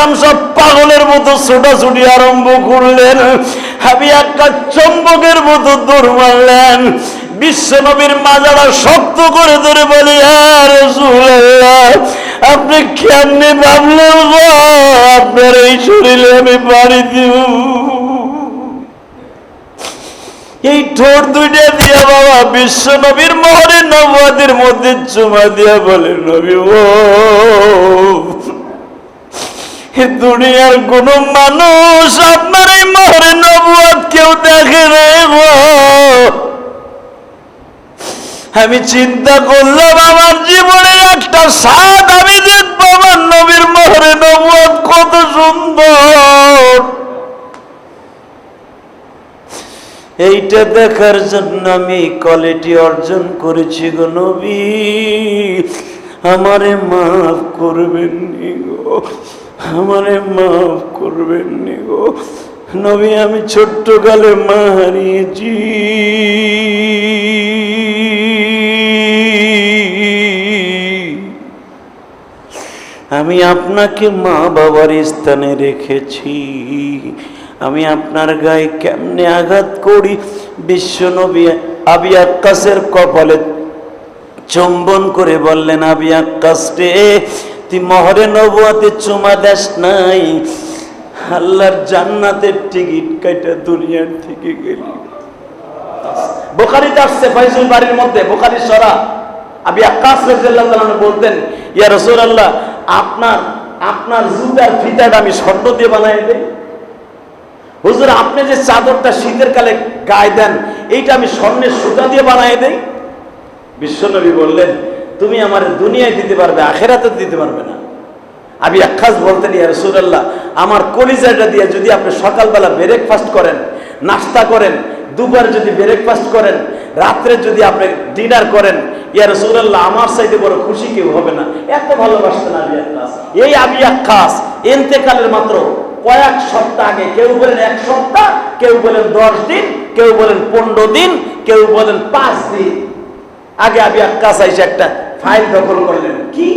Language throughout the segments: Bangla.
একরাম সব পাগলের মতো ছোটাছুটি আরম্ভ করলেন। আমি একটা চম্বকের মতো দৌড় মারলেন। বিশ্ব নবীর মাজারা শক্ত করে ধরে বলি "হ্যাঁ, রাসূলুল্লাহ, আপনি কেমনে ভাবলেন? আপনার এই শরীরে আমি বাড়ি দিব। এই ঠোঁট দুইটা দিয়া বাবা বিশ্ব নবীর মোহরে নবাদের মধ্যে চুমা দিয়া বলে নবী ও দুনিয়ার কোন মানুষ আপনার এই মোহরে নবাদ কেউ দেখে রে আমি চিন্তা করলাম, আমার জীবনের একটা স্বাদ আমি দেখব, আমার নবীর মোহরে নবাদ কত সুন্দর। এইটা দেখার জন্য আমি কোয়ালিটি অর্জন করেছি গো নবী। আমারে মাফ করবেন গো। আমারে মাফ করবেন নি গো। নবী, আমি ছোট্ট কালে মা হারিয়েছি আমি আপনাকে মা বাবার স্থানে রেখেছি। আমি আপনার গায়ে কেমনে আঘাত করি? বিশ্বনবী আবি আক্কাসের কপালে চম্বন করে বললেন, আবি আক্কাস রে মহরে নবুয়াতে চুমা দেশ নাই। আল্লাহর জান্নাতের টিকিট কাইটা দুনিয়ার থেকে গেলি। বোখারিতে আসছে ফাইজুল বাড়ির মধ্যে, বোখারি সরা। আবি আকাশ রাদিয়াল্লাহু তাআলা বলতেন, ইয়া রাসূলুল্লাহ, আপনার আপনার জুতার ফিতাটা আমি স্বর্ণ দিয়ে বানাই দেই। হুজুর, আপনি যে চাদরটা শীতের কালে গায়ে দেন, এইটা আমি স্বর্ণের সুতা দিয়ে বানাই দেই। বিশ্বনবী বললেন তুমি আমার দুনিয়ায় দিতে পারবে আখেরাতে দিতে পারবে না। আবি আখাস বলতেন, ইয়া রাসূলুল্লাহ, আমার কলিজাটা দিয়ে যদি আপনি সকালবেলা ব্রেকফাস্ট করেন, নাস্তা করেন দুবার যদি ব্রেকফাস্ট করেন, রাত্রে যদি আপনি ডিনার করেন, ইয়া রাসূলুল্লাহ, আমার সাইডে বড় খুশি কেউ হবে না। এত ভালোবাসতেন আবি আক্কাস। এই আবি আক্কাস এন্তেকালের মাত্র কয়েক সপ্তাহ আগে কেউ বলেন এক সপ্তাহ, কেউ বলেন দশ দিন, কেউ বলেন পনেরো দিন, কেউ বলেন পাঁচ দিন। আগে আবি আক্কাস আইসে একটা ফাইল দখল করলেন। কি?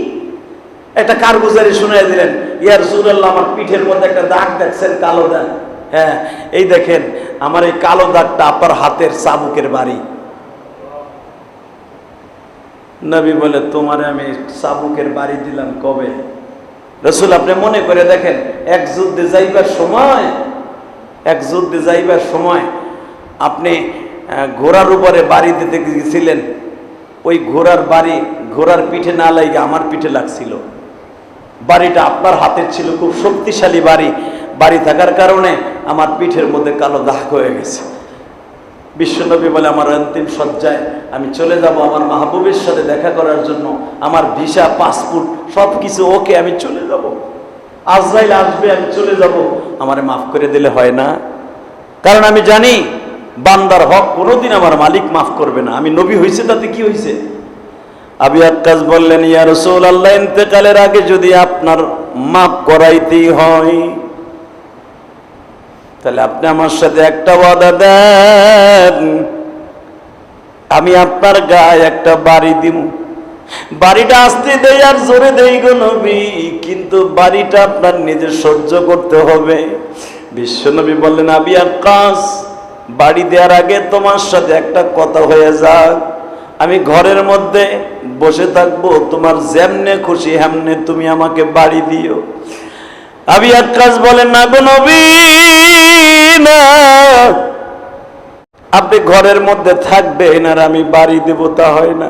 একটা কারগুজারি শুনিয়ে দিলেন, ইয়ার সুরাল্লাহ আমার পিঠের মধ্যে একটা দাগ দেখছেন, কালো দাগ। হ্যাঁ এই দেখেন, আমার এই কালো দাগটা আপনার হাতের চাবুকের বাড়ি। নবী বলে, তোমারে আমি চাবুকের বাড়ি দিলাম কবে? রসুল, আপনি মনে করে দেখেন, এক যুদ্ধে যাইবার সময়, এক যুদ্ধে যাইবার সময় আপনি ঘোড়ার উপরে বাড়ি দিতে গেছিলেন ওই ঘোড়ার বাড়ি ঘোড়ার পিঠে না লাগে আমার পিঠে লাগছিল। বাড়িটা আপনার হাতের ছিল, খুব শক্তিশালী বাড়ি। বাড়ি থাকার কারণে আমার পিঠের মধ্যে কালো দাগ হয়ে গেছে। বিশ্বনবী বলে, আমার অন্তিম সজ্জায় আমি চলে যাব আমার মাহবুবের সাথে দেখা করার জন্য। আমার ভিসা, পাসপোর্ট সব কিছু ওকে আমি চলে যাব। আজরাইল আসবে, আমি চলে যাব। আমারে মাফ করে দিলে হয় না। কারণ আমি জানি, বান্দার হক কোনোদিন আমার মালিক মাফ করবে না। আমি নবী হয়েছে তাতে কি হয়েছে আবি আক্কাস বললেন, ইয়া রসুল আল্লাহ ইন্তেকালের আগে যদি আপনার মাফ করাইতেই হয়, তাহলে আপনি আমার সাথে একটা ওয়াদা দেন। আমি আপনার গায়ে একটা বাড়ি দিব বাড়িটা আসতে দেই আর জোরে দেই গো নবী, কিন্তু বাড়িটা আপনার নিজে সহ্য করতে হবে। বিশ্বনবী বললেন, আবি আক্কাস, বাড়ি দেওয়ার আগে তোমার সাথে একটা কথা হয়ে যাক। আমি ঘরের মধ্যে বসে থাকব, তোমার যেমনে খুশি হেমনে তুমি আমাকে বাড়ি দিও। আবি আক্কাস বলেন, না গো না। আপনি ঘরের মধ্যে থাকবেন আর আমি বাড়ি দেব তা হয় না।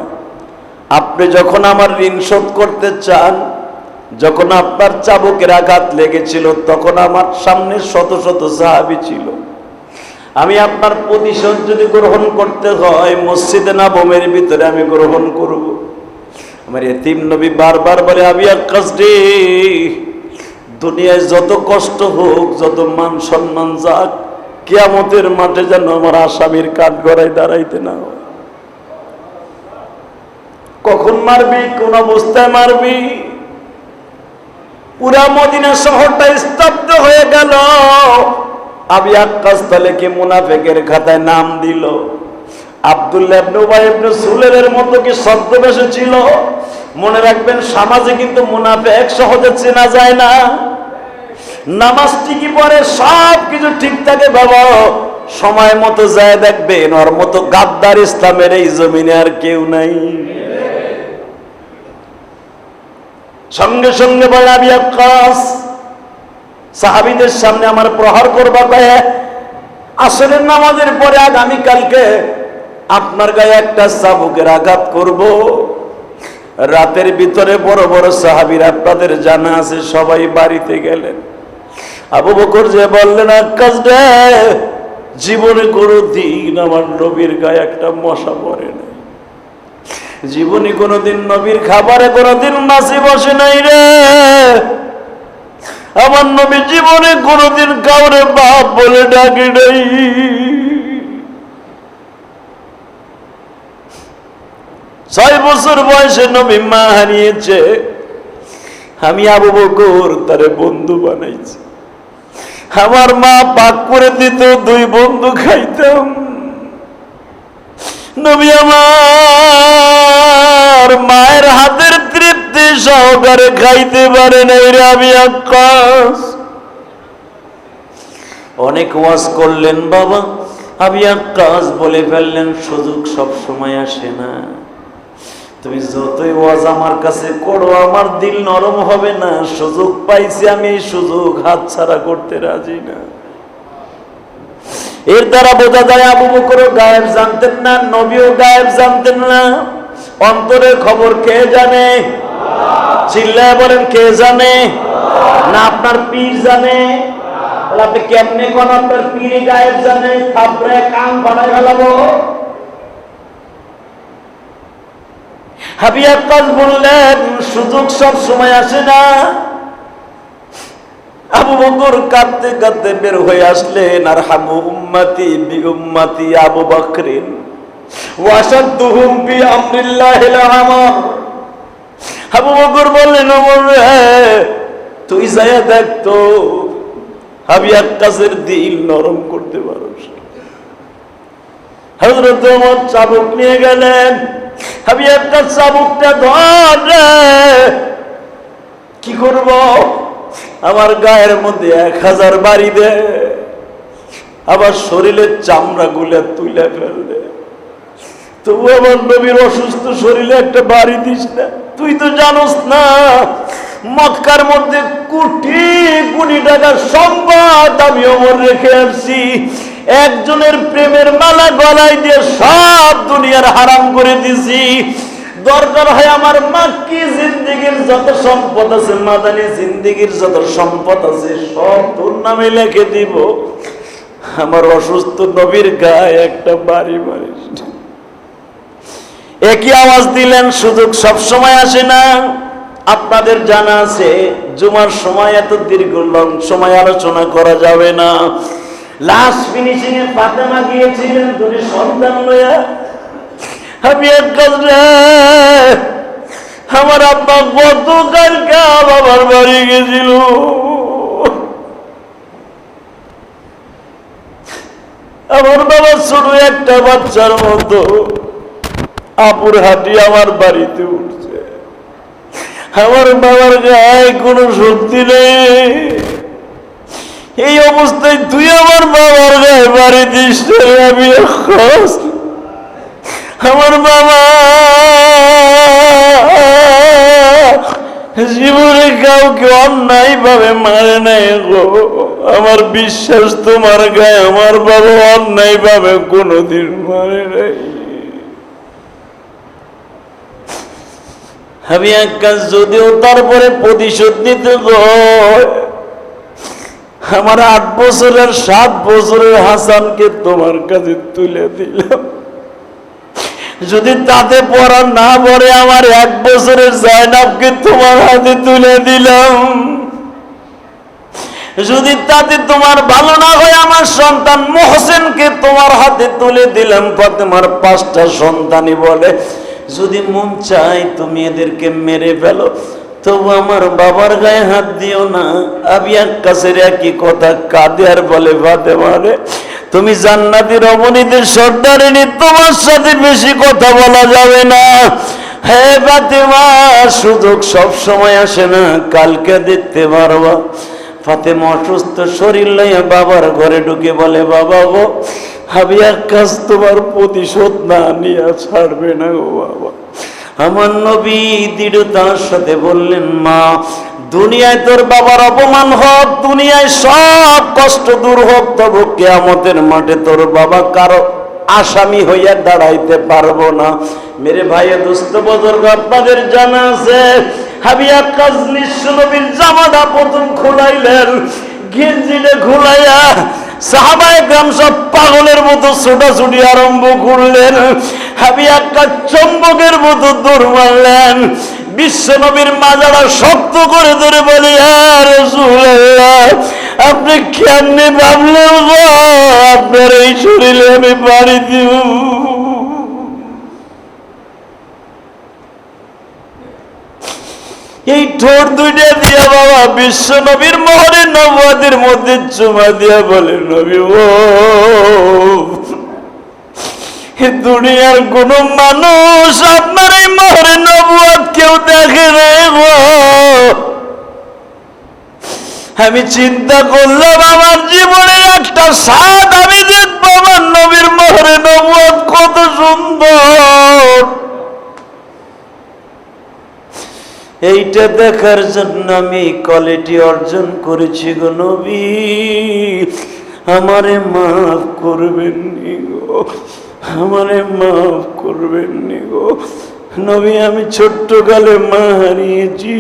আপনি যখন আমার ঋণ শোধ করতে চান, যখন আপনার চাবুকের আঘাত লেগেছিল, তখন আমার সামনে শত শত সাহাবি ছিল। আমি আপনার প্রতিশোধ যদি গ্রহণ করতে হয়, মসজিদে না বোমের ভিতরে আমি গ্রহণ করব। আমার এতিম নবী বারবার বলে আমি আকাশ রে দুনিয়ায় যত কষ্ট হোক, যত মান সম্মান যাক, কেয়ামতের মাঠে যেন আমার আসামির কাঠ গড়াই দাঁড়াইতে না কখন মারবি, কোন অবস্থায় মারবি? পুরা মদিনা শহরটা স্তব্ধ হয়ে গেল। আবি আক্কাস তালেকে মুনাফেকের খাতায় নাম দিল? মতো কি ছিল? মনে রাখবেন কিন্তু মুনাফেক সহজে চেনা যায় না। নামাজ পরে ঠিক থাকে, বাবা। সময় মতো যায় দেখবেন, ওর মতো গাদ্দার ইসলামের এই জমিনে আর কেউ নাই। সঙ্গে সঙ্গে বলে আমি আকাশ সাহাবিদের সামনে আমার প্রহার করবা কয়ে, আসরের নামাজের পরে আগামীকালকে আপনার গায়ে একটা চাবুকের আঘাত করব। রাতের ভিতরে বড় বড় সাহাবির আপনাদের জানা আছে, সবাই বাড়িতে গেলেন। আবু বকর যে বললেন জীবনে কোনো দিন আমার নবীর গায়ে একটা মশা পড়ে না জীবনে কোনোদিন নবীর খাবারে কোনোদিন মাসি বসে নাই রে। আমার নবী জীবনে কোনোদিন কাউরে বাপ বলে ডাকি নাই। ছয় বছর বয়সে নবী মা হারিয়েছে। আমি আবু বকর তারে বন্ধু বানাইছি। আমার মা পাক করে দিত, দুই বন্ধু খাইতাম। নবী আমার মায়ের হাতের তৃপ্তি সহকারে খাইতে পারে নাই রে আমি আকাশ অনেক ওয়াজ করলেন, বাবা, আমি আকাশ বলে ফেললেন, সুযোগ সব সময় আসে না। তুমি যতই ওয়াজ আমার কাছে করো, আমার দিল নরম হবে না, সুযোগ পাইছি আমি, সুযোগ হাতছাড়া করতে রাজি না। এর দ্বারা বোঝা যায়, আবু বকর গায়েব জানতেন না, নবীও গায়েব জানতেন না। অন্তরের খবর কে জানে? চিল্লায় বলেন, কে জানে? না আপনার পীর জানে। আপনি কেমনে কোন আপনার পীরে গায়েব জানে? থাপড়ে কান বানাই ফেলাবো। বললেন, সুযোগ সব সময় আসে না। আবু বকর কাঁদতে কাঁদতে বের হয়ে আসলেন আর হামু উম্মাতি বি উম্মাতি আবু বকরিন। ওয়াসাদুহুম বি আমরিল্লাহিল আমর আবু বকর বললেন তুই যায়া দেখ তো হাবিয়ার কাছের দিল নরম করতে ওমর চাবুক নিয়ে গেলেন হাবিয়ার কাছে চাবুকটা ধর কি করব? আমার গায়ের মধ্যে এক হাজার বাড়ি দে আবার শরীরের চামড়া গুলে তুলে ফেললে তবু আমার নবীর অসুস্থ শরীরে একটা বাড়ি দিস না। তুই তো জানোস না, মক্কার মধ্যে কোটি কোটি টাকার সম্পদ আমি অমর রেখে আসছি। একজনের প্রেমের মালা গলায় দিয়ে সব দুনিয়ার হারাম করে দিছি। দরকার হয় আমার মাক্কি জিন্দিগির যত সম্পদ আছে, মাদানী জিন্দিগির যত সম্পদ আছে, সব তোর নামে লিখে দিব। আমার অসুস্থ নবীর গায়ে একটা বাড়ি না। একই আওয়াজ দিলেন, সুযোগ সব সময় আসে না। আপনাদের জানা আছে, জুমার সময় এত দীর্ঘ লং সময় আলোচনা করা যাবে না। লাস্ট ফিনিশিং এ ফাতেমা গিয়েছিলেন, দুটি সন্তান লইয়া। আমি এক আমার আব্বা গতকালকে বাবার বাড়ি গেছিল। আমার বাবা ছোট একটা বাচ্চার মতো। আপুর হাঁটি আমার বাড়িতে উঠছে। আমার বাবার গায়ে কোনো শক্তি নেই। এই অবস্থায় তুই আমার বাবার গায়ে বাড়ি দিস আমি আমার বাবা জীবনে কাউকে অন্যায় ভাবে মারে নাই গো। আমার বিশ্বাস, তোমার গায়ে আমার বাবা অন্যায় ভাবে কোনোদিন মারে নাই। আমি এক যদিও তারপরে প্রতিশোধ নিতে আমার আট বছরের, সাত বছরের হাসানকে তোমার কাছে তুলে দিলাম। যদি তাতে পড়া না পড়ে, আমার এক বছরের জায়নাবকে তোমার হাতে তুলে দিলাম। যদি তাতে তোমার ভালো না হয়, আমার সন্তান মোহসেনকে তোমার হাতে তুলে দিলাম। তোমার পাঁচটা সন্তানই বলে যদি মন চাই তুমি এদেরকে মেরে ফেলো, তবু আমার বাবার গায়ে হাত দিও না। আমি এক কাছের একই কথা, কাঁদে আর বলে, বাদে মারে, তুমি জান্নাতি রমণীদের সর্দারিনী, তোমার সাথে বেশি কথা বলা যাবে না। হে বাতিমা সুযোগ সব সময় আসে না, কালকে দেখতে পারবা। ফাতেমা অসুস্থ শরীর লইয়া বাবার ঘরে ঢুকে বলে, বাবা গো হাবিয়ার কাজ তোমার প্রতিশোধ না নিয়ে ছাড়বে না গো বাবা। আমার নবী দৃঢ়তার সাথে বললেন, মা, দুনিয়ায় তোর বাবার অপমান হোক, দুনিয়ায় সব কষ্ট দূর হোক, তবু কেয়ামতের মাঠে তোর বাবা কারও আসামি হইয়া দাঁড়াইতে পারব না। মেরে ভাইয়ের দুস্থ বজর্গ, আপনাদের জানা আছে হাবিয়া কাজ নিঃস্ব নবীর জামাটা প্রথম খোলাইলেন গেঞ্জিটা খোলাইয়া সাহাবায় গ্রাম সব পাগলের মতো ছোটাছুটি আরম্ভ করলেন। হাবি একটা চম্বকের মতো দৌড় মারলেন। বিশ্বনবীর মাজারা শক্ত করে ধরে বলি আপনি কেমনি ভাবলেন আপনার এই শরীরে আমি বাড়ি দিব। এই ঠোঁট দুইটা দিয়া বাবা বিশ্ব নবীর মোহরে নবাদের মধ্যে চুমা দিয়া বলে, নবী ও দুনিয়ার কোন মানুষ আপনার এই মোহরে নবুয়াদ কেউ দেখে রে আমি চিন্তা করলাম, আমার জীবনের একটা স্বাদ আমি দেখব, আমার নবীর মোহরে নবুয়াদ কত সুন্দর। এইটা দেখার জন্য আমি কোয়ালিটি অর্জন করেছি গো নবী। আমারে মাফ করবেন নি গো। আমারে মাফ করবেন নি গো। নবী, আমি ছোট্ট কালে মা হারিয়েছি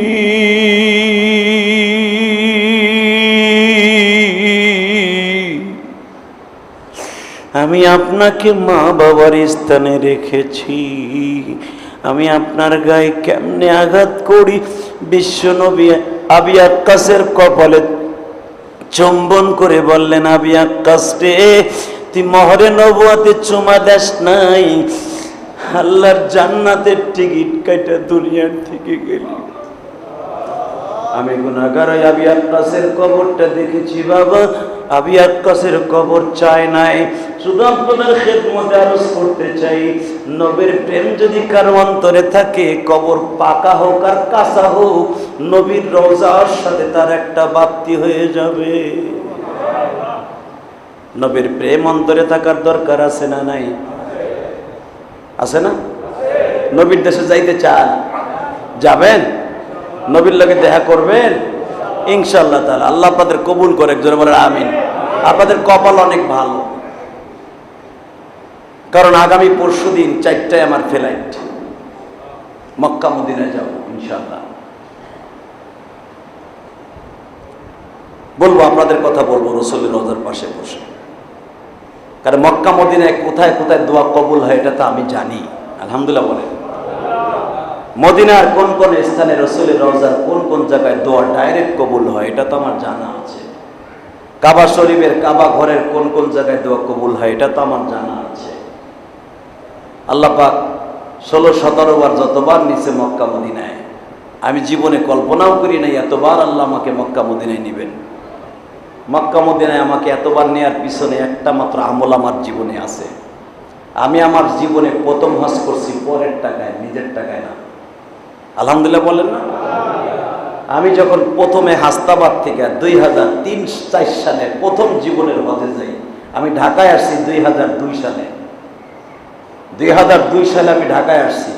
আমি আপনাকে মা বাবার স্থানে রেখেছি। আমি আপনার গায়ে কেমনে আঘাত করি? বিশ্ব নবী আবি আক্কাসের কপালে চুম্বন করে বললেন, আবি আক্কাস তুই মহরে নবুয়াতে চুমা দেশ নাই। আল্লাহর জান্নাতের টিকিট কাইটা দুনিয়ার থেকে গেলি। আমি গুনাগার আবি আক্কাসের কবরটা দেখেছি, বাবা। আবি আক্কাসের কবর চাই নাই। শুধু আপনাদের খেদমতে আরজ চাই, নবীর প্রেম যদি কারও অন্তরে থাকে, কবর পাকা হোক আর হোক সাথে তার একটা বাপ্তি হয়ে যাবে। নবীর প্রেম অন্তরে থাকার দরকার আছে না নাই? আছে না? নবীর দেশে যাইতে চান? যাবেন? নবীর দেখা করবেন ইনশাল্লাহ তাহলে আল্লাহ আপনাদের কবুল করে একজন বলেন আমিন। আপনাদের কপাল অনেক ভালো। কারণ আগামী পরশু দিন চারটায় আমার ফ্লাইট। মক্কা মদিনায় যাব ইনশাল্লাহ বলব, আপনাদের কথা বলব, রসুলের রোজার পাশে বসে। কারণ মক্কা মদিনায় কোথায় কোথায় দোয়া কবুল হয়, এটা তো আমি জানি। আলহামদুলিল্লাহ বলেন। মদিনার কোন কোন স্থানে রসুলের রওজার কোন কোন জায়গায় দোয়া ডাইরেক্ট কবুল হয়, এটা তো আমার জানা আছে। কাবা শরীফের কাবা ঘরের কোন কোন জায়গায় দোয়া কবুল হয়, এটা তো আমার জানা আছে। আল্লাহ পাক ষোলো, সতেরো বার যতবার নিচে মক্কা মদিনায়, আমি জীবনে কল্পনাও করি নাই এতবার আল্লাহ আমাকে মক্কা মদিনায় নেবেন। মক্কা মদিনায় আমাকে এতবার নেয়ার পিছনে একটা মাত্র আমল আমার জীবনে আছে। আমি আমার জীবনে প্রথম হজ করছি পরের টাকায়, নিজের টাকায় না। আলহামদুলিল্লাহ বলেন না? আমি যখন প্রথমে হাস্তাবাদ থেকে দুই হাজার তিন চার সালে প্রথম জীবনের হজে যাই, আমি ঢাকায় আসছি দুই হাজার দুই সালে। দুই হাজার দুই সালে আমি ঢাকায় আসছি।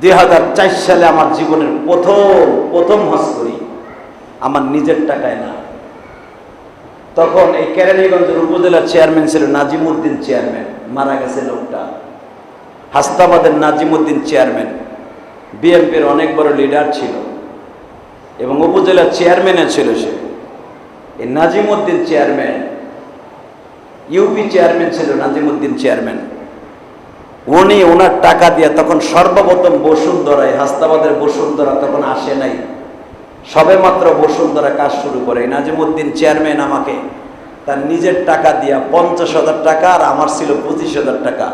দুই হাজার চার সালে আমার জীবনের প্রথম প্রথম হজ করি। আমার নিজের টাকায় না। তখন এই কেরানীগঞ্জের উপজেলার চেয়ারম্যান ছিল নাজিমুদ্দিন চেয়ারম্যান, মারা গেছে লোকটা। হাস্তাবাদের নাজিমুদ্দিন চেয়ারম্যান। বিএনপির অনেক বড় লিডার ছিল এবং উপজেলার চেয়ারম্যানও ছিল সে। এই নাজিমুদ্দিন চেয়ারম্যান, ইউপি চেয়ারম্যান ছিল নাজিমুদ্দিন চেয়ারম্যান। উনি ওনার টাকা দিয়ে তখন সর্বপ্রথম বসুন্ধরা এই হাস্তাবাদের বসুন্ধরা তখন আসে নাই। সবে মাত্র বসুন্ধরা কাজ শুরু করে। নাজিমুদ্দিন চেয়ারম্যান আমাকে তার নিজের টাকা দিয়া পঞ্চাশ হাজার টাকা আর আমার ছিল পঁচিশ হাজার টাকা।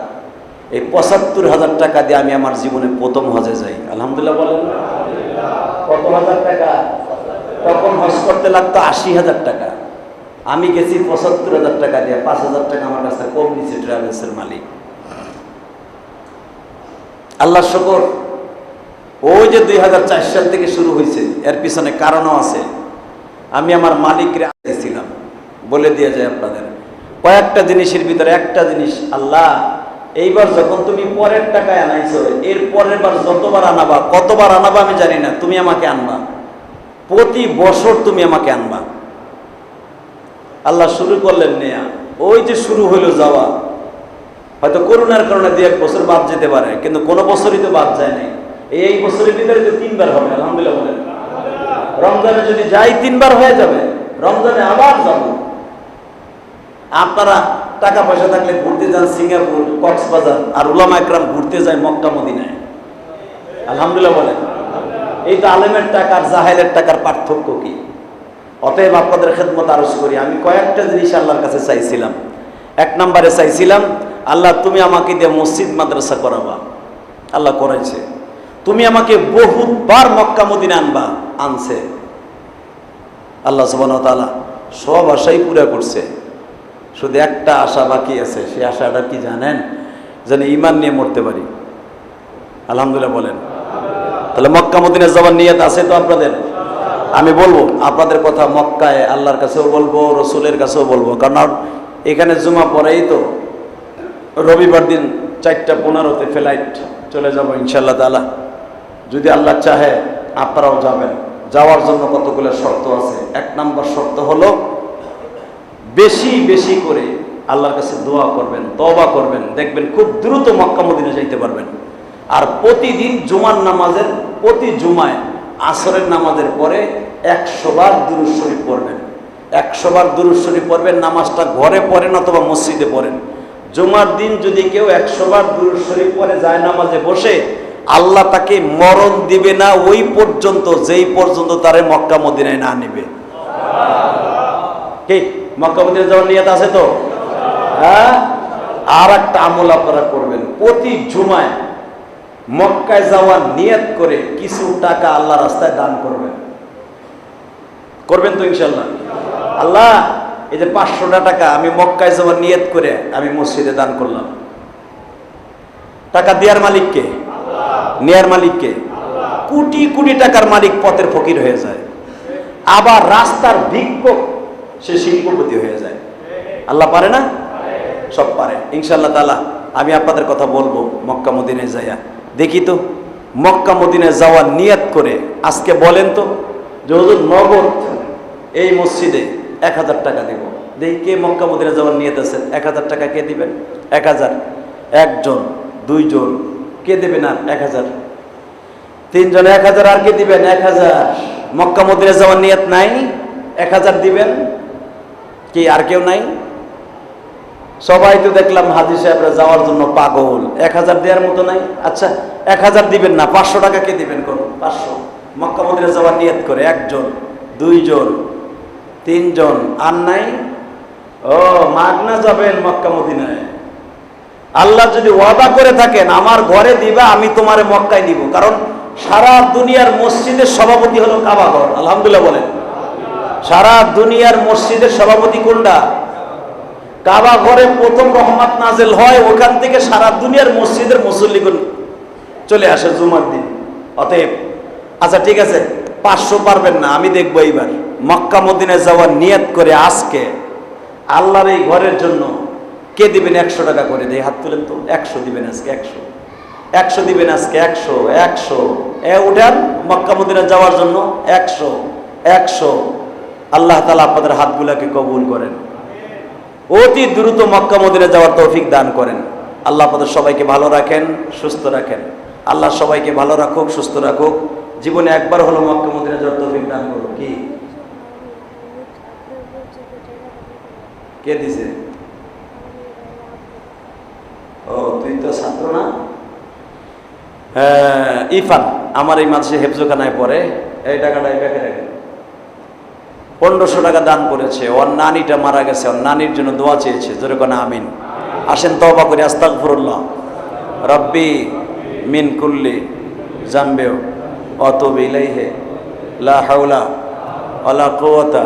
এই পঁচাত্তর হাজার টাকা দিয়ে আমি আমার জীবনে প্রথম হজে যাই। আলহামদুলিল্লাহ বলেন। কত হাজার টাকা। তখন হজ করতে লাগতো আশি হাজার টাকা। আমি গেছি পঁচাত্তর হাজার টাকা দিয়ে। পাঁচ হাজার টাকা আমার কাছে কম নিচ্ছে ট্রাভেলসের মালিক। আল্লাহ শকর। ওই যে দুই হাজার চার সাল থেকে শুরু হয়েছে, এর পিছনে কারণও আছে। আমি আমার মালিকরে ছিলাম বলে দিয়ে যায় আপনাদের। কয়েকটা জিনিসের ভিতরে একটা জিনিস, আল্লাহ এইবার যখন তুমি পরের টাকায় আনাইছো, এর পরের বার যতবার আনাবা, কতবার আনাবা আমি জানি না, তুমি আমাকে আনবা। প্রতি বছর তুমি আমাকে আনবা। আল্লাহ শুরু করলেন নেয়া। ওই যে শুরু হইল যাওয়া, হয়তো করোনার কারণে দু এক বছর বাদ যেতে পারে, কিন্তু কোনো বছরই তো বাদ যায় নাই। এই বছরের ভিতরে তো তিনবার হবে, আলহামদুলিল্লাহ বলেন। রমজানে যদি যাই, তিনবার হয়ে যাবে। রমজানে আবার যাব। আপনারা টাকা পয়সা থাকলে ঘুরতে যান সিঙ্গাপুর, কক্সবাজার আর উলামা একরাম ঘুরতে যায় মক্কা, মদিনায়। আলহামদুলিল্লাহ বলেন। এই তো আলেমের টাকা আর জাহেলের টাকার পার্থক্য কি? অতএব আপনাদের খেদমত আরজ করি। আমি কয়েকটা জিনিস আল্লাহর কাছে চাইছিলাম। এক নম্বরে চাইছিলাম, আল্লাহ তুমি আমাকে দিয়ে মসজিদ, মাদ্রাসা করাবা। আল্লাহ করেছে তুমি আমাকে বহুতবার মক্কা, মদিনা আনবা, আনছে। আল্লাহ তালা সব আশাই পুরা করছে। শুধু একটা আশা বাকি আছে সেই আশাটা কি জানেন? যেন ইমান নিয়ে মরতে পারি। আলহামদুলিল্লাহ বলেন। তাহলে মক্কা মদিনা যাওয়ার নিয়ত আছে তো আপনাদের? আমি বলব, আপনাদের কথা মক্কায় আল্লাহর কাছেও বলব, রসুলের কাছেও বলব। কারণ এখানে জুমা পরেই তো রবিবার দিন চারটা পনেরোতে ফ্লাইট চলে যাব ইনশাল্লাহ তালা যদি আল্লাহ চাহে, আপনারাও যাবেন। যাওয়ার জন্য কতগুলো শর্ত আছে? এক নম্বর শর্ত হলো বেশি বেশি করে আল্লাহর কাছে দোয়া করবেন তবা করবেন দেখবেন খুব দ্রুত মক্কা মদিনা যাইতে পারবেন। আর প্রতিদিন জুমার নামাজের প্রতি জুমায় আসরের নামাজের পরে একশো বার দুরুদ শরীফ পড়বেন। একশো বার দুরুদ শরীফ পড়বেন নামাজটা ঘরে পড়েন অথবা মসজিদে পড়েন। জুমার দিন যদি কেউ একশো বার দুরুদ শরীফ পরে যায় নামাজে বসে আল্লাহ তাকে মরণ দিবে না ওই পর্যন্ত যেই পর্যন্ত তারে মক্কা মদিনায় না নেবে। কি? মক্কা মদিনায় যাওয়ার নিয়ত আছে তো? হ্যাঁ? আর একটা আমল আপনারা করবেন। প্রতি জুমায় মক্কায় যাওয়ার নিয়ত করে কিছু টাকা আল্লাহ রাস্তায় দান করবেন। করবেন তো ইনশাল্লাহ আল্লাহ এই যে পাঁচশোটা টাকা আমি মক্কায় যাওয়ার নিয়ত করে আমি মসজিদে দান করলাম। টাকা দেওয়ার মালিককে নেয়ার মালিককে কোটি কোটি টাকার মালিক পথের ফকির হয়ে যায়। আবার রাস্তার ভিক্ষক সে শিল্পপতি হয়ে যায়। আল্লাহ পারে না? সব পারে। ইনশাল্লাহ তালা আমি আপনাদের কথা বলব মক্কা মদিনে যাইয়া। দেখি তো, মক্কা মদিনে যাওয়ার নিয়াত করে আজকে বলেন তো, যে হুজুর নগদ এই মসজিদে এক হাজার টাকা দেব। দেখি কে মক্কা মদিনে যাওয়ার নিয়ত আছে? এক হাজার টাকা কে দিবেন? এক হাজার। একজন, দুইজন, কে দেবেন আর এক হাজার? তিনজন এক হাজার আর কে দিবেন? এক হাজার। মক্কা মদিনে যাওয়ার নিয়ত নাই? এক হাজার দিবেন? কি আর কেউ নাই? সবাই তো দেখলাম হাজি সাহেবরা যাওয়ার জন্য পাগল। এক হাজার দেওয়ার মতো নাই। আচ্ছা এক হাজার দিবেন না, পাঁচশো টাকা কে দিবেন করুন পাঁচশো। মক্কা মদিনে যাওয়ার নিয়ত করে, একজন, দুইজন, তিনজন, আর নাই? ও মাগনা যাবেন মক্কা মদিনায়। আল্লাহ যদি ওয়াদা করে থাকেন, আমার ঘরে দিবা, আমি তোমারে মক্কায় দিব কারণ সারা দুনিয়ার মসজিদের সভাপতি হলো কাবাঘর আলহামদুলিল্লাহ বলেন। সারা দুনিয়ার মসজিদের সভাপতি কোনটা? কাবা ঘরে প্রথম রহমত নাজেল হয়, ওখান থেকে সারা দুনিয়ার মসজিদের মুসল্লিগুন চলে আসে জুমার দিন। অতএব আচ্ছা ঠিক আছে, পাঁচশো পারবেন না, আমি দেখব এইবার। মক্কা মদিনে যাওয়ার নিয়ত করে আজকে আল্লাহর এই ঘরের জন্য কে দিবেন একশো টাকা করে? দেয় হাত তুলেন তো। একশো দিবেন আজকে, একশো। একশো দিবেন আজকে, একশো একশো। এ, উঠান, মক্কা মদিনে যাওয়ার জন্য একশো একশো। আল্লাহ তালা আপনাদের হাতগুলাকে কবুল করেন। অতি দ্রুত মক্কা মদিনে যাওয়ার তৌফিক দান করেন। আল্লাহ আপনাদের সবাইকে ভালো রাখেন, সুস্থ রাখেন। আল্লাহ সবাইকে ভালো রাখুক, সুস্থ রাখুক। জীবনে একবার হলো মক্কা মদিনে যাওয়ার তৌফিক দান করুক। কি? কে দিছে? ও, তুই তো ছাত্র না? হ্যাঁ ইফান, আমার এই মাসে হেফজোখানায় পড়ে। এই টাকাটা এই পনেরোশো টাকা দান করেছে, ওর নানিটা মারা গেছে, ওর নানির জন্য দোয়া চেয়েছে, জোরে কোন আমিন। আসেন তবা করে আস্তাক ফরুল্লাহ রব্বি মিন কুল্লি জাম্বেও অত বিলাইহে লা হাওলা ওয়ালা কুওয়াতা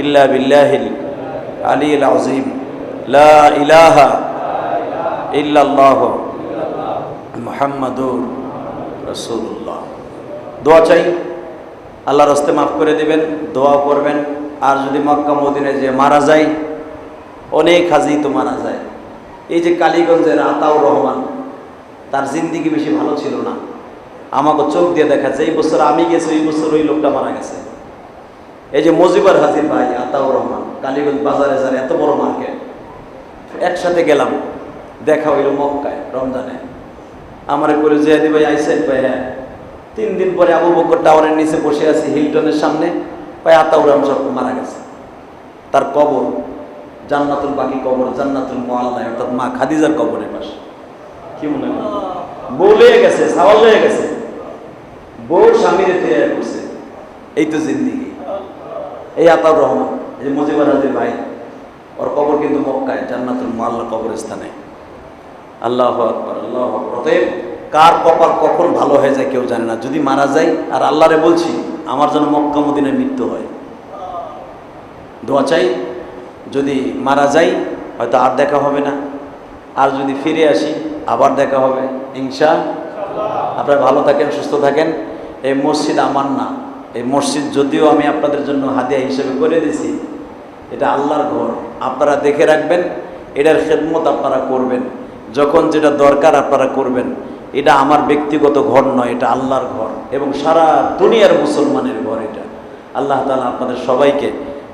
ইল্লা বিল্লাহিল আলিল আযীম। লা ইলাহা ইল্লাল্লাহ মুহাম্মাদুর রাসূলুল্লাহ। দোয়া চাই। আল্লাহর হস্তে মাফ করে দিবেন দোয়া করবেন। আর যদি মক্কা মদিনায় যে মারা যায়, অনেক হাজি তো মারা যায়। এই যে কালীগঞ্জের আতাউর রহমান, তার জিন্দিগি বেশি ভালো ছিল না। আমাকে চোখ দিয়ে দেখা যায়, এই বছর আমি গেছি এই বছর ওই লোকটা মারা গেছে। এই যে মজিবার হাজির ভাই, আতাউর রহমান, কালীগঞ্জ বাজারে যার এত বড় মার্কেট, একসাথে গেলাম, দেখা হইল মক্কায়, রমজানে। আমার করে জিয়াদি ভাই, আইসেন? ভাই হ্যাঁ। তিন দিন পরে আবু বকর টাওয়ারের নিচে বসে আছি হিলটনের সামনে ভাই আতাউর রহমান সব মারা গেছে। তার কবর জান্নাতুল বাকি কবর, জান্নাতুল মোয়াল্লায়, অর্থাৎ মা খাদিজার কবরের পাশে। কি মনে হয়? বউ লয়ে গেছে, সাওয়াল লয়ে গেছে। বউ স্বামীরে ফিরে করছে। এই তো জিন্দিগি। এই আতাউর রহমান, এই মুজিবুর হাজির ভাই, ওর কবর কিন্তু মক্কায়, জান্নাতুল মোয়াল্লা কবরস্থানে। আল্লাহ আকবর, আল্লাহ অতএব কার কপাল কখন ভালো হয়ে যায় কেউ জানে না। যদি মারা যায়, আর আল্লাহরে বলছি, আমার যেন মক্কা মৃত্যু হয়। দোয়া চাই, যদি মারা যাই, হয়তো আর দেখা হবে না। আর যদি ফিরে আসি, আবার দেখা হবে, ইনশা আপনারা ভালো থাকেন, সুস্থ থাকেন। এই মসজিদ আমার না। এই মসজিদ যদিও আমি আপনাদের জন্য হাদিয়া হিসেবে করে দিয়েছি এটা আল্লাহর ঘর। আপনারা দেখে রাখবেন, এটার খেদমত আপনারা করবেন। যখন যেটা দরকার আপনারা করবেন। এটা আমার ব্যক্তিগত ঘর নয় এটা আল্লাহর ঘর এবং সারা দুনিয়ার মুসলমানের ঘর এটা আল্লাহ তালা আপনাদের সবাইকে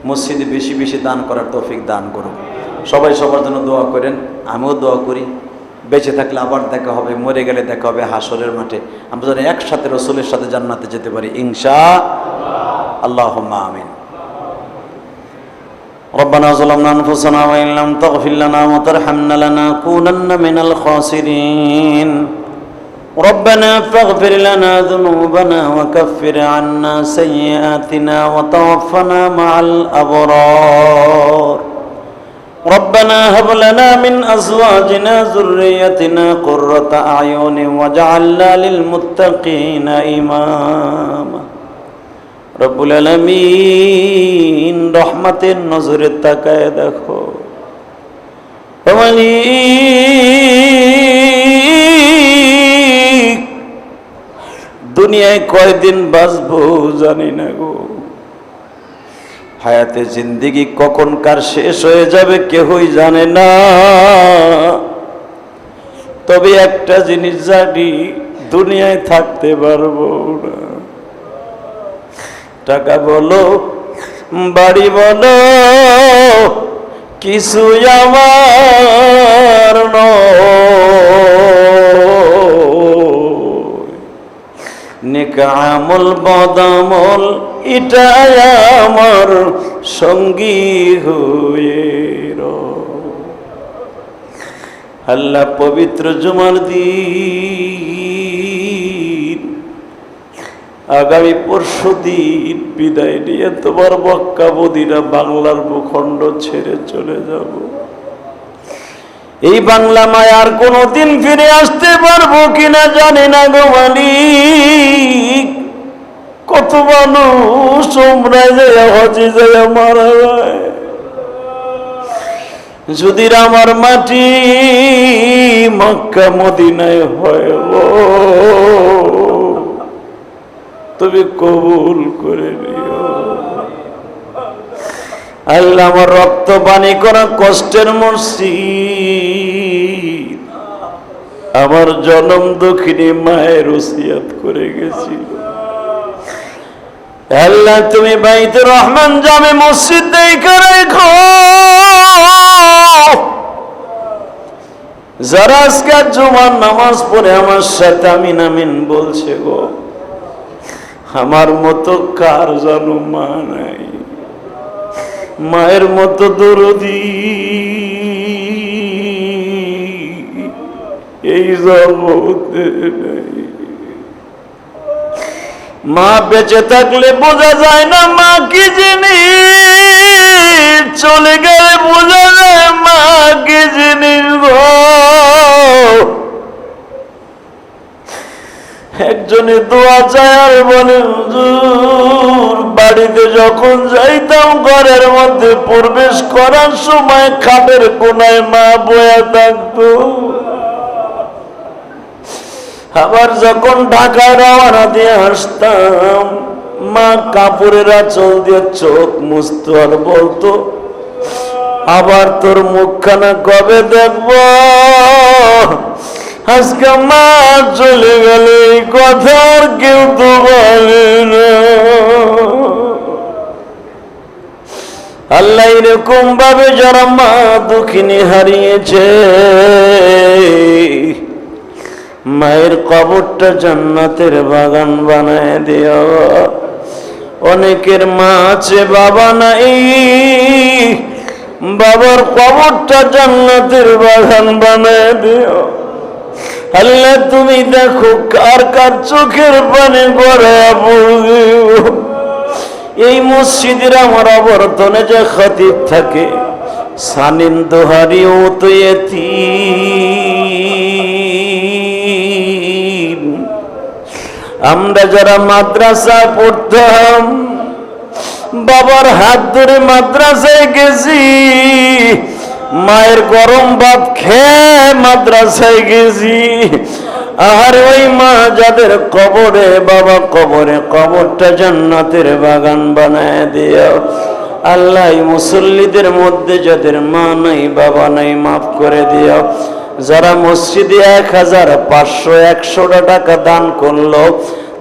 মসজিদে বেশি বেশি দান করার তৌফিক দান করুন সবাই সবার জন্য দোয়া করেন আমিও দোয়া করি বেঁচে থাকলে আবার দেখা হবে মরে গেলে দেখা হবে হাসরের মাঠে আমরা যেন একসাথে রসুলের সাথে জান্নাতে যেতে পারি ইনশা আল্লাহ আমিন ربنا ظلمنا انفسنا وان لم تغفر لنا وترحمنا لنكونن من الخاسرين ربنا فاغفر لنا ذنوبنا وكفر عنا سيئاتنا وتوفنا مع الأبرار ربنا هب لنا من أزواجنا ذريتنا قرة أعين واجعلنا للمتقين إماما رب العالمين رحمة النظر التكايد أخو ومليم দুনিয়ায় কয়দিন বাঁচবো জানি না গো। হায়াতে জিন্দিগি কখন কার শেষ হয়ে যাবে কেহই জানে না। তবে একটা জিনিস জানি, দুনিয়ায় থাকতে পারব না। টাকা বলো, বাড়ি বলো কিছু আমার নিকামল বদামল এটা আমার সঙ্গী হয়ে। আল্লাহ পবিত্র জুমার দিন, আগামী পরশু দিন বিদায় নিয়ে তোমার মক্কা মদিনা বাংলার ভূখণ্ড ছেড়ে চলে যাব এই বাংলা মায় মায়ার কোনোদিন ফিরে আসতে পারব কিনা জানি না গো মালিক। কত মানুষ তোমরাই যায় মারা যদি আমার মাটি মক্কা মদিনায় হয় তুমি কবুল করে নিও। আল্লাহ আমার রক্ত পানি করা কষ্টের মসজিদ। আমার জনম দক্ষিণী মায়ের ওসিয়াত করে গেছিল আল্লাহ তুমি বাইতে রহমান জামে মসজিদ দেখে রেখো। যারা আজকে জুমার নামাজ পড়ে আমার সাথে আমিন আমিন বলছে গো, আমার মতো কার জানো মা নাই? মায়ের মতো দরদি। এই জগতে মা বেঁচে থাকলে বোঝা যায় না মা কি জিনিস। চলে গেলে বোঝা যায় মা কি জিনিস একজনে দোয়া চায় আর বলে বাড়িতে যখন যাইতাম, ঘরের মধ্যে প্রবেশ করার সময় খাটের কোনায় মা বয়া থাকতো। আবার যখন ঢাকা রওনা দিয়ে আসতাম, মা কাপড়ের আঁচল দিয়ে চোখ মুছতো আর বলতো, আবার তোর মুখখানা কবে দেখব? আজকে মা চলে গেল এই কথা আর কেউ তো বলে না। আল্লাহ এরকম ভাবে যারা মা দুঃখিনী হারিয়েছে, মায়ের কবরটা জান্নাতের বাগান বানায় দিও। অনেকের মা আছে, বাবা নাই। বাবার কবরটা জান্নাতের বাগান বানায় দিও। আল্লাহ, তুমি দেখো কার কার চোখের পানি পড়িও এই মসজিদের আমার অবর্তনে যে খতিব থাকে, সানিন দোহারি ও তো এতিম। আমরা যারা মাদ্রাসায় পড়তাম, বাবার হাত ধরে মাদ্রাসায় গেছি মায়ের গরম ভাত খেয়ে মাদ্রাসায় গেছি। আর ওই মা যাদের কবরে, বাবা কবরে, কবরটা জান্নাতের বাগান বানায় দিও। আল্লাহ মুসল্লিদের মধ্যে যাদের মা নাই, বাবা নাই, মাফ করে দিও। যারা মসজিদে এক হাজার পাঁচশো, একশোটা টাকা দান করল,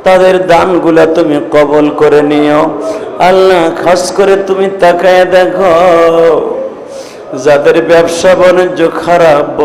তাদের দানগুলা তুমি কবল করে নিও। আল্লাহ, খাস করে তুমি তাকায় দেখো। যাদের ব্যবসা বাণিজ্য খারাপ